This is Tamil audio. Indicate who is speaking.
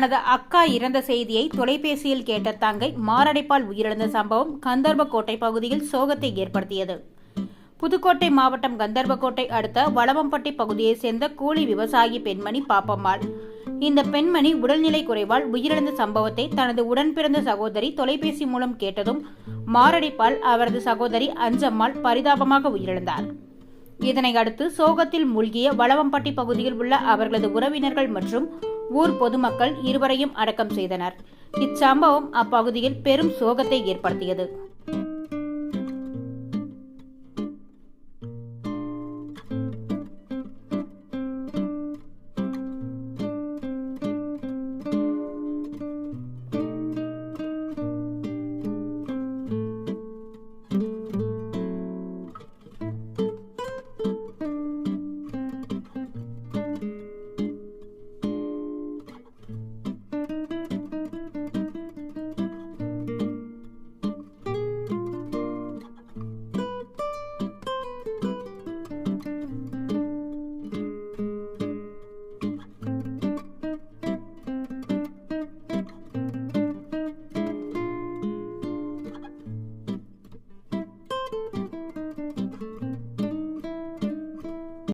Speaker 1: தனது அக்கா இறந்த செய்தியை தொலைபேசியில் கேட்ட தங்கை மாரடைப்பால் உயிரிழந்த சம்பவம் கந்தர்வக்கோட்டை பகுதியில் சோகத்தை ஏற்படுத்தியது. புதுக்கோட்டை மாவட்டம் கந்தர்வக்கோட்டை அடுத்த வளவம்பட்டி பகுதியைச் சேர்ந்த கூலி விவசாயி பெண்மணி பாப்பம்மாள். இந்த பெண்மணி உடல்நிலை குறைவால் உயிரிழந்த சம்பவத்தை தனது உடன்பிறந்த சகோதரி தொலைபேசி மூலம் கேட்டதும் மாரடைப்பால் அவரது சகோதரி அஞ்சம்மாள் பரிதாபமாக உயிரிழந்தார். இதனை அடுத்து சோகத்தில் மூழ்கிய வளவம்பட்டி பகுதியில் உள்ள அவர்களது உறவினர்கள் மற்றும் ஊர் பொதுமக்கள் இருவரையும் அடக்கம் செய்தனர். இச்சம்பவம் அப்பகுதியில் பெரும் சோகத்தை ஏற்படுத்தியது.